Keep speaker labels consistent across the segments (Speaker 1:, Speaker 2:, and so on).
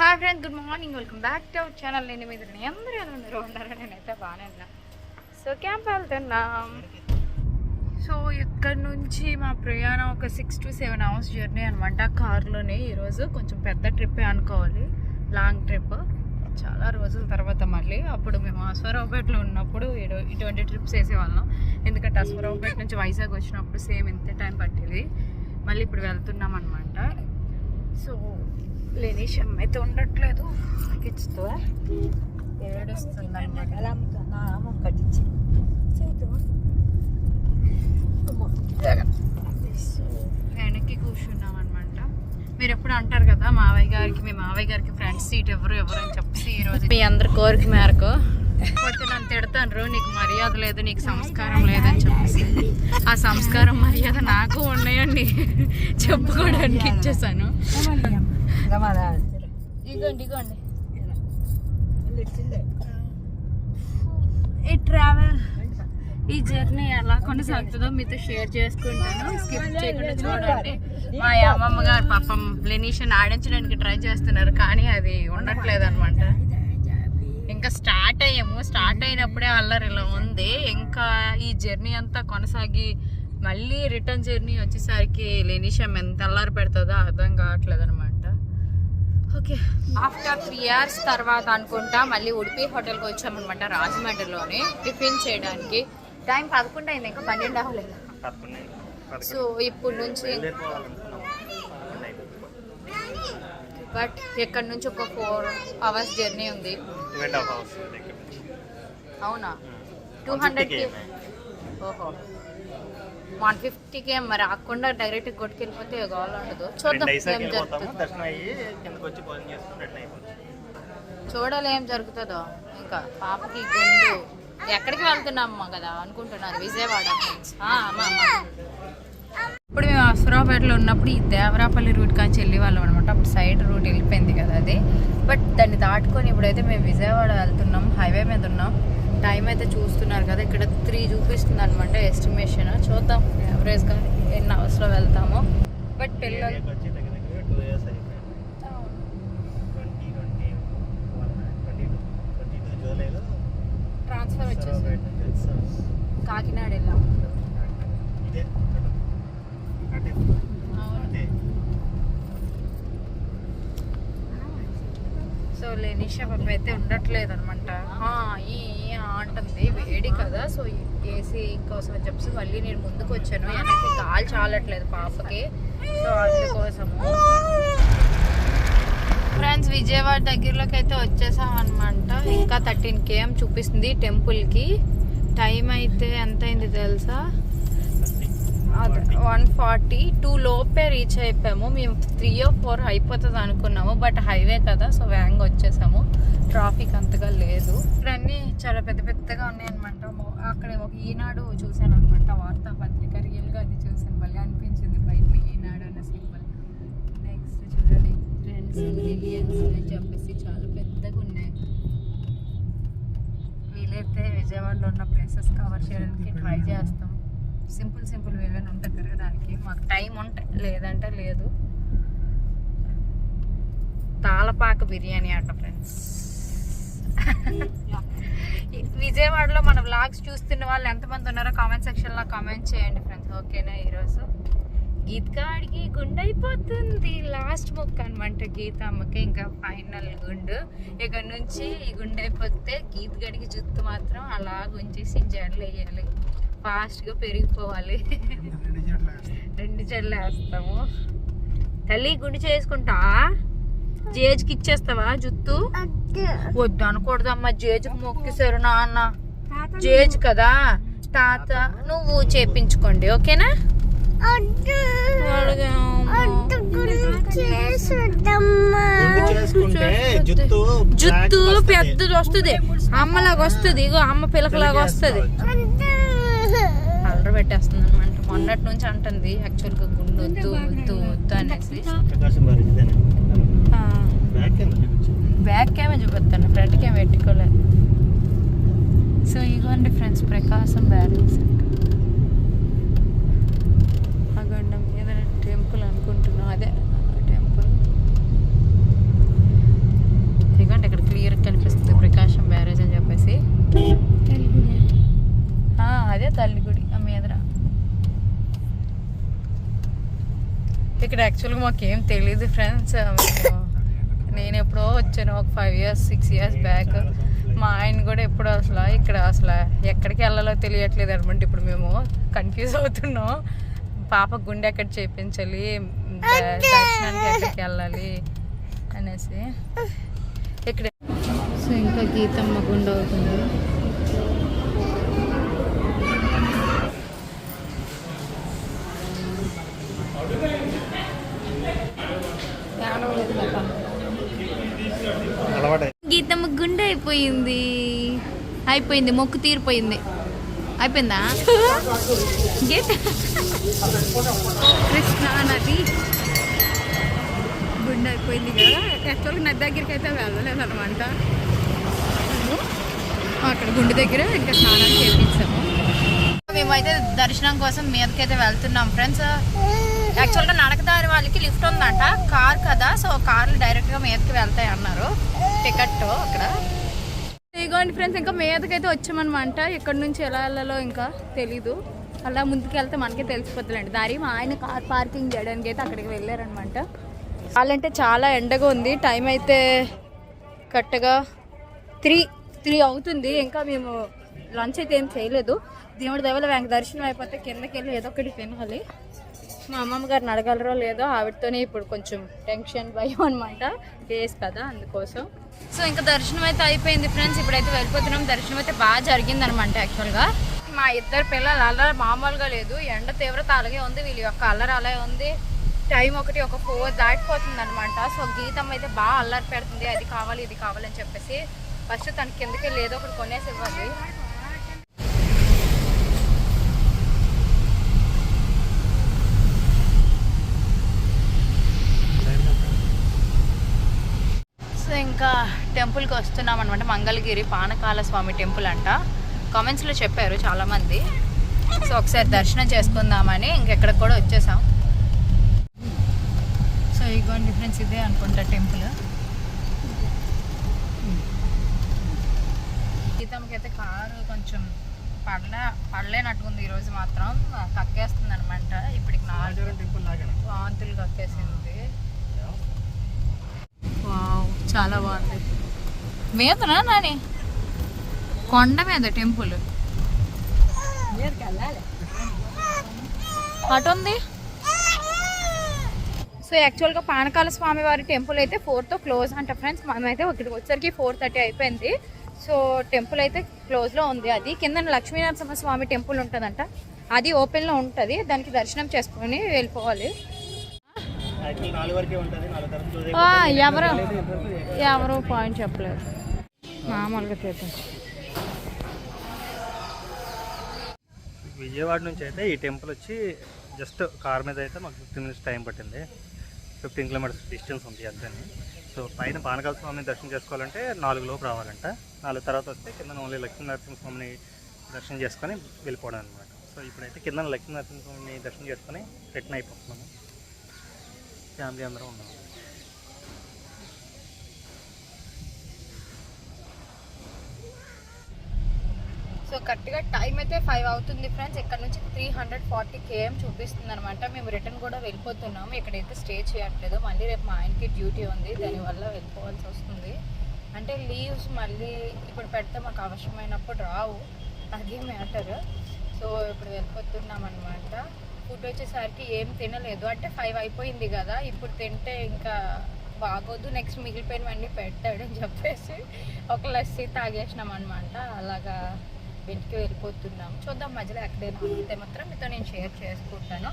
Speaker 1: Hi friends good morning welcome back to our channel నేను మీద అందరూ ఎలా ఉన్నారు? ఉన్నారో నేనైతే బాగానే ఉన్నా. సో క్యాంప్ వెళ్తున్నాం సో ఇక్కడ నుంచి మా ప్రయాణం ఒక six to seven hours journey అనమాట కార్లోనే ఈరోజు. కొంచెం పెద్ద ట్రిప్పే అనుకోవాలి. లాంగ్ ట్రిప్ చాలా రోజుల తర్వాత మళ్ళీ. అప్పుడు మేము అశ్వరావుపేటలో ఉన్నప్పుడు ఇటువంటి ట్రిప్స్ వేసేవాళ్ళం ఎందుకంటే అశ్వరావుపేట నుంచి వైజాగ్ వచ్చినప్పుడు సేమ్ ఇంత టైం పట్టేది. మళ్ళీ ఇప్పుడు వెళ్తున్నాం అనమాట సో లేనిష్. అయితే ఉండట్లేదు. కిచ్చుతో ఏడుస్తుంది అనమాట సో వెనక్కి కూర్చున్నాం అనమాట మీరు ఎప్పుడు అంటారు కదా మావయ్య గారికి మీ మావయ్య గారికి ఫ్రెండ్స్ సీట్ ఎవరు ఎవరు అని చెప్పేసి ఈ రోజు మీ అందరి కోరిక మేరకు. నన్ను తిడతాను నీకు మర్యాద లేదు నీకు సంస్కారం లేదని చెప్పేసి. ఆ సంస్కారం మర్యాద నాకు ఉన్నాయండి. చెప్పుకోవడానికి ఇచ్చేసాను. ఇగోండి ఇగోండి. ఈ ట్రావెల్ ఈ జర్నీ ఎలా కొనసాగుతుందో మీతో షేర్ చేసుకుంటాను. స్కిప్ చేయకుండా చూడండి. మా అమ్మమ్మ గారు పాపం లెనీషన్ ఆడించడానికి ట్రై చేస్తున్నారు కానీ అది ఉండట్లేదు అనమాట ఇంకా స్టార్ట్ అయ్యాము. స్టార్ట్ అయినప్పుడే అల్లరి ఇలా ఉంది. ఇంకా ఈ జర్నీ అంతా కొనసాగి మళ్ళీ రిటర్న్ జర్నీ వచ్చేసరికి లెనిషం ఎంత అల్లరి పెడుతుందో అర్థం కావట్లేదు అనమాట ఓకే. ఆఫ్టర్ త్రీ ఇయర్స్ తర్వాత అనుకుంటా మళ్ళీ ఉడిపి హోటల్కి వచ్చామన్నమాట రాజమండ్రిలోని. టిఫిన్ చేయడానికి. టైం పదకొండు అయింది ఇంకా పన్నెండు అవ్వలేదు. సో ఇప్పుడు నుంచి బట్ ఇక్కడ నుంచి ఒక ఫోర్ అవర్స్ జర్నీ ఉంది. అవునా? టూ హండ్రెడ్కి ఓహో. వన్ ఫిఫ్టీకే మరి రాకుండా డైరెక్ట్ కొట్టుకెళ్ళిపోతే గోల్ ఉండదు. చూద్దాం ఏం జరుగుతుందో. చూడాలి ఏం జరుగుతుందో. ఇంకా పాపకి గుండు ఎక్కడికి వెళ్తున్నామ్మా కదా అనుకుంటున్నారు విజయవాడ. అమ్మా, అసురాపేటలో ఉన్నప్పుడు ఈ దేవరాపల్లి రూట్ కానీ వెళ్ళే వాళ్ళం అనమాట అప్పుడు సైడ్ రూట్ వెళ్ళిపోయింది కదా అది. బట్ దాన్ని దాటుకొని ఇప్పుడైతే మేము విజయవాడ వెళ్తున్నాం హైవే మీద ఉన్నాం. టైం అయితే చూస్తున్నారు కదా ఇక్కడ త్రీ చూపిస్తుంది అనమాట ఎస్టిమేషన్. చూద్దాం యావరేజ్గా ఎన్ని అవర్స్లో వెళ్తామో. బట్ పిల్లలు ట్రాన్స్ఫర్ వచ్చేసి కాకినాడ వెళ్ళాం. సో లేనిషా పాప అయితే ఉండట్లేదు అనమాట ఈ అంటుంది వేడి కదా సో ఏసీ కోసం అని చెప్పేసి మళ్ళీ నేను ముందుకు వచ్చాను వెనక్కి కాల్ చాలట్లేదు పాపకి. సో అందుకోసము. ఫ్రెండ్స్ విజయవాడ దగ్గరలోకి అయితే వచ్చేసాం అనమాట ఇంకా థర్టీన్ కేఎం చూపిస్తుంది టెంపుల్కి. టైం అయితే ఎంత అయింది తెలుసా? వన్ ఫార్టీ టూ లోపే రీచ్ అయిపోయాము. మేము త్రీ ఓ ఫోర్ అయిపోతుంది అనుకున్నాము బట్ హైవే కదా సో వేగంగా వచ్చేసాము. ట్రాఫిక్ అంతగా లేదు. ఇక్కడ అన్నీ చాలా పెద్ద పెద్దగా ఉన్నాయన్నమాట. అక్కడ ఒక ఈనాడు చూశాను అనమాట వార్తాపత్రిక రియల్గా అది చూశాను. భలే అనిపించింది. బయట ఈనాడు అన్న సింబల్. నెక్స్ట్ చూడండి. ట్రెండ్స్ రిలియన్స్ అని చెప్పేసి చాలా పెద్దగా ఉన్నాయి. వీలైతే విజయవాడలో ఉన్న ప్లేసెస్ కవర్ చేయడానికి ట్రై చేస్తాం. సింపుల్ సింపుల్ ఏమైనా ఉంటే తిరగడానికి. మాకు టైం ఉంట లేదంటే లేదు. తాళపాక బిర్యానీ అంట ఫ్రెండ్స్. విజయవాడలో మన వ్లాగ్స్ చూస్తున్న వాళ్ళు ఎంతమంది ఉన్నారో కామెంట్ సెక్షన్లో కామెంట్ చేయండి ఫ్రెండ్స్. ఓకేనా ఈరోజు? గీత్కాడికి గుండె అయిపోతుంది లాస్ట్ ముక్క అనమాట గీత అమ్మకి ఇంకా ఫైనల్ గుండు. ఇక్కడ నుంచి ఈ గుండె అయిపోతే గీత్ గడికి జుత్తు మాత్రం అలా గుంచేసి జడలు వేయాలి ఫాస్ట్గా పెరిగిపోవాలి. రెండు జడలు వేస్తాము. తల్లి గుండు చేసుకుంటా? జేజ్కి ఇచ్చేస్తావా జుత్తు? వద్దు అనకూడదమ్మా జేజ్కి మొక్కిసారు నాన్న. జేజ్ కదా? తాత నువ్వు చేపించుకోండి ఓకేనా?
Speaker 2: గుండు చేసుకుంటే జుత్తు
Speaker 1: జుత్తు
Speaker 2: black వస్తది.
Speaker 1: పెద్దది వస్తుంది. అమ్మలాగా వస్తుంది ఇగో అమ్మ పిలకలాగా వస్తుంది. పెట్టేస్తుంది అనమాట మొన్నటి నుంచి అంటుంది యాక్చువల్గా గుండు వద్దు వద్దు వద్దు అనేసి.
Speaker 2: బ్యాక్
Speaker 1: ఏమే చూపిస్తాను ఫ్రంట్ ఏమి పెట్టుకోలేదు సో ఇగోండి ఫ్రెండ్స్ ప్రకాశం బ్యారేజ్ తల్లిగుడి ఏదైనా టెంపుల్ అదే టెంపుల్ ఇక్కడ కనిపిస్తుంది ప్రకాశం బ్యారేజ్ అని చెప్పేసి. అదే తల్లి గుడి. మీదరా? ఇక్కడ యాక్చువల్గా మాకేం తెలియదు ఫ్రెండ్స్ నేను ఎప్పుడో వచ్చాను ఒక five years six years back మా ఆయన కూడా ఎప్పుడు అసలు ఇక్కడ అసలు ఎక్కడికి వెళ్ళాలో తెలియట్లేదు అనమాట. ఇప్పుడు మేము కన్ఫ్యూజ్ అవుతున్నాం. పాప గుండె ఎక్కడ చేయించాలి దర్శనానికి ఎక్కడికి వెళ్ళాలి అనేసి. ఇక్కడ సో ఇంకా గీతమ్మ గుండె అవుతుంది. అయిపోయింది. అయిపోయింది మొక్కు తీరిపోయింది. అయిపోయిందా? గీత కృష్ణా నది. గుండె అయిపోయింది కదా. యాక్చువల్గా నది దగ్గరికి అయితే వెళ్ళలేదు అనమాట అక్కడ గుండె దగ్గర ఇంకా స్నానం చేయించాము. మేమైతే దర్శనం కోసం మీదకైతే వెళ్తున్నాం ఫ్రెండ్స్. యాక్చువల్గా నడకదారి వాళ్ళకి లిఫ్ట్ ఉందంట. కార్ కదా సో కార్లు డైరెక్ట్గా మీదకి వెళ్తాయి అన్నారు టికెట్ అక్కడ. ఇదిగోండి ఫ్రెండ్స్ ఇంకా మీదకైతే వచ్చామన్నమాట. ఎక్కడి నుంచి ఎలా వెళ్ళాలో ఇంకా తెలీదు. అలా ముందుకు వెళ్తే మనకే తెలిసిపోతుందండి. దారి మా ఆయన కార్ పార్కింగ్ చేయడానికి అయితే అక్కడికి వెళ్ళారనమాట వాళ్ళంటే చాలా ఎండగా ఉంది. టైం అయితే కరెక్ట్గా త్రీ త్రీ అవుతుంది. ఇంకా మేము లంచ్ అయితే ఏం చేయలేదు. దేవుడి దేవల వెంక దర్శనం అయిపోతే కిందకి వెళ్ళి ఏదో ఒకటి తినాలి. మా అమ్మమ్మ గారిని అడగలరో లేదో ఆవిడతోనే ఇప్పుడు కొంచెం టెన్షన్ భయం అనమాట కేసు కదా అందుకోసం. సో ఇంకా దర్శనం అయితే అయిపోయింది ఫ్రెండ్స్ ఇప్పుడైతే వెళ్ళిపోతున్నాం. దర్శనం అయితే బాగా జరిగింది అనమాట యాక్చువల్గా మా ఇద్దరు పిల్లలు అల్లరి మామూలుగా లేదు. ఎండ తీవ్రత అలాగే ఉంది. వీళ్ళ యొక్క అల్లరి అలాగే ఉంది. టైం ఒకటి ఒక ఫోర్ దాటిపోతుంది అనమాట సో గీతం అయితే బాగా అల్లరి పెడుతుంది. అది కావాలి ఇది కావాలని చెప్పేసి. ఫస్ట్ తనకి కిందకి లేదో ఒకటి కొనేసి ఇవ్వాలి సో ఇంకా టెంపుల్కి వస్తున్నాం అనమాట మంగళగిరి పానకాల స్వామి టెంపుల్ అంట. కామెంట్స్లో చెప్పారు చాలామంది. సో ఒకసారి దర్శనం చేసుకుందామని ఇంకెక్కడికి కూడా వచ్చేసాం. సో ఇగోండి డిఫరెన్స్ ఇదే అనుకుంటా టెంపుల్. సీతమ్మకి అయితే కారు కొంచెం పడలే పడలేనట్టుకుంది ఈరోజు మాత్రం. కక్కేస్తుంది చాలా బాగుంది. మీదనా నాని? కొండ మీద టెంపుల్. అటు ఉంది. సో యాక్చువల్గా పానకాల స్వామి వారి టెంపుల్ అయితే ఫోర్తో క్లోజ్ అంట ఫ్రెండ్స్. మనమైతే ఇక్కడికి వచ్చరికి ఫోర్ థర్టీ అయిపోయింది. సో టెంపుల్ అయితే క్లోజ్లో ఉంది అది. కింద లక్ష్మీనరసింహ స్వామి టెంపుల్ ఉంటుందంట. అది ఓపెన్లో ఉంటుంది. దానికి దర్శనం చేసుకొని వెళ్ళిపోవాలి. ఎవరు ఎవరు పాయింట్ చెప్పలేదు. మామూలుగా చేద్దాం
Speaker 2: విజయవాడ నుంచి అయితే ఈ టెంపుల్ వచ్చి జస్ట్ కార్ మీద అయితే మాకు ఫిఫ్టీన్ మినిట్స్ టైం పట్టింది. ఫిఫ్టీన్ కిలోమీటర్స్ డిస్టెన్స్ ఉంది అంతని సో పైన పానకాల స్వామిని దర్శనం చేసుకోవాలంటే నాలుగు లోపు రావాలంట. నాలుగు తర్వాత వస్తే కింద ఓన్లీ లక్ష్మీ నరసింహ స్వామిని దర్శనం చేసుకొని వెళ్ళిపోవడం అనమాట సో ఇప్పుడైతే కింద లక్ష్మీ నరసింహ స్వామిని దర్శనం చేసుకొని రిటర్న్ అయిపోతున్నాము. ఫ్యామిలీ అందరం ఉన్నాం.
Speaker 1: సో కరెక్ట్గా టైం అయితే ఫైవ్ అవుతుంది ఫ్రెండ్స్. ఇక్కడ నుంచి త్రీ హండ్రెడ్ ఫార్టీ కేఎం చూపిస్తుంది అనమాట మేము రిటర్న్ కూడా వెళ్ళిపోతున్నాము. ఇక్కడైతే స్టే చేయట్లేదు. మళ్ళీ రేపు మా ఆయనకి డ్యూటీ ఉంది. దానివల్ల వెళ్ళిపోవాల్సి వస్తుంది. అంటే లీవ్స్ మళ్ళీ ఇప్పుడు పెడితే మాకు అవసరమైనప్పుడు రావు. అది మ్యాటర్. సో ఇప్పుడు వెళ్ళిపోతున్నాం అనమాట ఫుడ్ వచ్చేసరికి ఏం తినలేదు. అంటే ఫైవ్ అయిపోయింది కదా ఇప్పుడు తింటే ఇంకా బాగోదు నెక్స్ట్ మిగిలిపోయినవన్నీ పెడతాడు అని చెప్పేసి ఒక లస్సీ తాగేసినాం అనమాట అలాగా ఇంటికి వెళ్ళిపోతున్నాం. చూద్దాం మధ్యలో ఎక్కడైనా ఉంటే మాత్రం మీతో నేను షేర్ చేసుకుంటాను.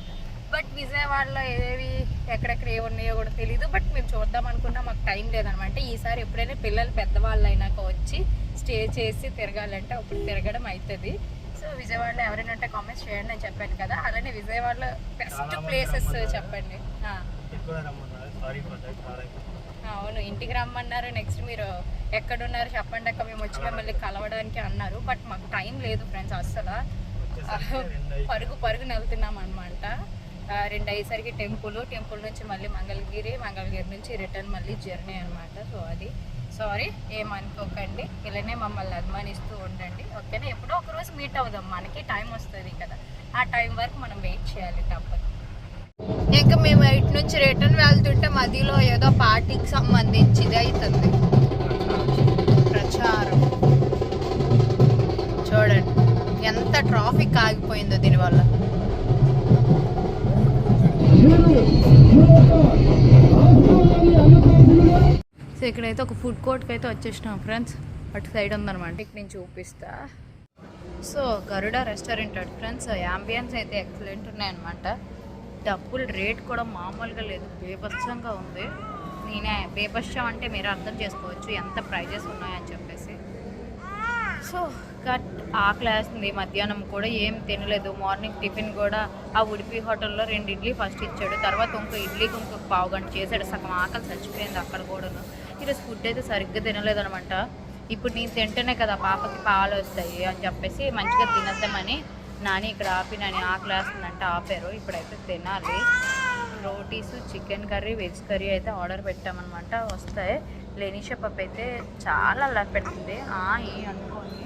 Speaker 1: బట్ విజయవాడలో ఏవి ఎక్కడెక్కడ ఏమున్నాయో ఉన్నాయో కూడా తెలియదు బట్ మేము చూద్దాం అనుకున్నా మాకు టైం లేదనమాట ఈసారి ఎప్పుడైనా పిల్లలు పెద్దవాళ్ళు అయినాక వచ్చి స్టే చేసి తిరగాలంటే అప్పుడు తిరగడం అవుతుంది సో విజయవాడలో ఎవరైనా ఉంటే కామెంట్స్ చేయండి అని చెప్పాను కదా. అలానే విజయవాడలో బెస్ట్ ప్లేసెస్. చెప్పండి. అవును. ఇంటికి రమ్మన్నారు. నెక్స్ట్ మీరు ఎక్కడున్నారు చెప్పండి అక్క. మేము వచ్చి మిమ్మల్ని కలవడానికి అన్నారు. బట్ మాకు టైం లేదు ఫ్రెండ్స్ అస్సలు. పరుగు పరుగున వెళ్తున్నాం అనమాట రెండు అయ్యేసరికి టెంపుల్ టెంపుల్ నుంచి మళ్ళీ మంగళగిరి మంగళగిరి నుంచి రిటర్న్ మళ్ళీ జర్నీ అనమాట సో అది. సారీ ఏమనుకోకండి. ఇలానే మమ్మల్ని అభిమానిస్తూ ఉండండి. ఓకేనా? ఎప్పుడో ఒక రోజు మీట్ అవుదాం. మనకి టైం వస్తుంది కదా. ఆ టైం వరకు మనం వెయిట్ చేయాలి తప్పదు. ఇంకా మేము ఇటు నుంచి రిటర్న్ వెళ్తుంటే మధ్యలో ఏదో పార్టీకి సంబంధించి ఇది అవుతుంది ప్రచారం. చూడండి. ఎంత ట్రాఫిక్ ఆగిపోయిందో దీనివల్ల. ఇక్కడైతే ఒక ఫుడ్ కోర్ట్కి అయితే వచ్చేసినాం ఫ్రెండ్స్ అటు సైడ్ ఉందనమాట ఇక్కడ నేను చూపిస్తా. సో గరుడ రెస్టారెంట్ అటు ఫ్రెండ్స్ యాంబియన్స్ అయితే ఎక్సలెంట్ ఉన్నాయన్నమాట. డబ్బులు రేట్ కూడా మామూలుగా లేదు. బేభత్సంగా ఉంది. నేనే బేభత్సం అంటే మీరు అర్థం చేసుకోవచ్చు ఎంత ప్రైజెస్ ఉన్నాయని చెప్పేసి. సో కట్ ఆకలి వేస్తుంది మధ్యాహ్నం కూడా ఏం తినలేదు. మార్నింగ్ టిఫిన్ కూడా ఆ ఉడిపి హోటల్లో రెండు ఇడ్లీ ఫస్ట్ ఇచ్చాడు. తర్వాత ఇంకో ఇడ్లీకి ఇంకొక పావు గంట చేశాడు. సగం ఆకలి చచ్చిపోయింది అక్కడ కూడాను. ఈరోజు ఫుడ్ అయితే సరిగ్గా తినలేదు అనమాట ఇప్పుడు నేను తింటేనే కదా పాపకి పాలు వస్తాయి అని చెప్పేసి మంచిగా తినద్దామని నాని ఇక్కడ ఆపి నాని ఆకలి వేస్తుందంటే ఆపారు. ఇప్పుడైతే తినాలి. Rotis chicken curry veg curry అయితే ఆర్డర్ పెట్టామన్నమాట వస్తాయి. లెనిషా పప్పు అయితే చాలా అలా పెట్టింది ఆ ఈ అనుకోని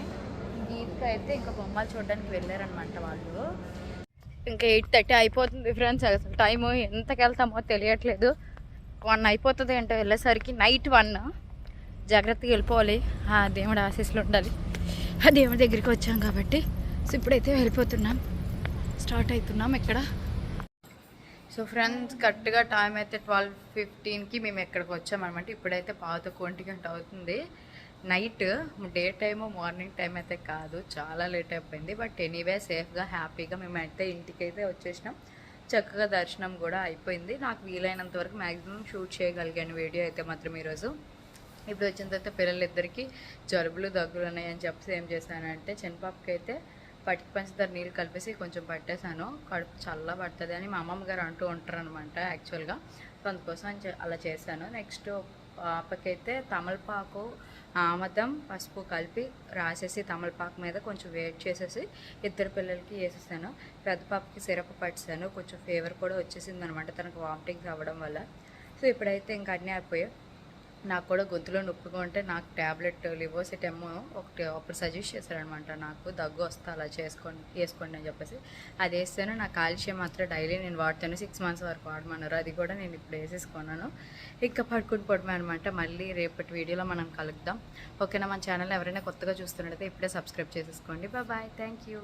Speaker 1: గీత్కి అయితే ఇంకా బొమ్మలు చూడడానికి వెళ్ళారనమాట వాళ్ళు. ఇంకా ఎయిట్ థర్టీ అయిపోతుంది ఫ్రెండ్స్. అసలు టైము ఎంతకి వెళ్తామో తెలియట్లేదు. వన్ అయిపోతుంది అంటే వెళ్ళేసరికి నైట్ వన్. జాగ్రత్తగా వెళ్ళిపోవాలి. ఆ దేవుడు ఆశీస్సులు ఉండాలి. ఆ దేవుడి దగ్గరికి వచ్చాం కాబట్టి. సో ఇప్పుడైతే వెళ్ళిపోతున్నాం. స్టార్ట్ అవుతున్నాం ఇక్కడ. సో ఫ్రెండ్స్ కరెక్ట్గా టైం అయితే ట్వెల్వ్ ఫిఫ్టీన్కి మేము ఎక్కడికి వచ్చామన్నమాట. ఇప్పుడైతే పాత ఒంటి గంట అవుతుంది. Night day time morning time అయితే కాదు. చాలా లేట్ అయిపోయింది. బట్ ఎనీవే సేఫ్గా హ్యాపీగా మేము అయితే ఇంటికి అయితే వచ్చేసినాం. చక్కగా దర్శనం కూడా అయిపోయింది. నాకు వీలైనంత వరకు మ్యాక్సిమం షూట్ చేయగలిగాను వీడియో అయితే మాత్రం ఈరోజు ఇప్పుడు వచ్చిన తర్వాత పిల్లలిద్దరికీ జలుబులు దగ్గులు ఉన్నాయని చెప్పేసి ఏం చేశానంటే చిన్నపాపకి అయితే పటికి పంచదార నీళ్ళు కలిపేసి కొంచెం పట్టేశాను. కడుపు చల్ల పడుతుంది అని మా అమ్మమ్మ గారు అంటూ ఉంటారు అనమాట యాక్చువల్గా అందుకోసం అలా చేశాను. నెక్స్ట్ పాపకైతే తమలపాకు ఆమదం పసుపు కలిపి రాసేసి తమలపాకు మీద కొంచెం వేడి చేసేసి ఇద్దరు పిల్లలకి వేసేసాను. పెద్ద పాపకి సిరప్ పట్టాను కొంచెం ఫీవర్ కూడా వచ్చేసింది అనమాట తనకు వామిటింగ్స్ అవ్వడం వల్ల. సో ఇప్పుడైతే ఇంకా అన్నీ అయిపోయాయి. నాకు కూడా గొంతులో నొప్పిగా ఉంటే నాకు ట్యాబ్లెట్ లివోసిటెమ్ ఒకటి అప్పుడు సజెస్ట్ చేశారనమాట నాకు. దగ్గు వస్తే అలా చేసుకోండి వేసుకోండి అని చెప్పేసి. అది వేస్తేనే నా కాల్షియం మాత్రం డైలీ నేను వాడుతాను సిక్స్ మంత్స్ వరకు వాడమన్నారు. అది కూడా నేను ఇప్పుడు వేసేసుకున్నాను. ఇంకా పడుకుని పడమే అనమాట మళ్ళీ రేపటి వీడియోలో మనం కలుద్దాం. ఓకేనా? మన ఛానల్ ఎవరైనా కొత్తగా చూస్తున్నట్టయితే ఇప్పుడే సబ్స్క్రైబ్ చేసేసుకోండి. Bye thank you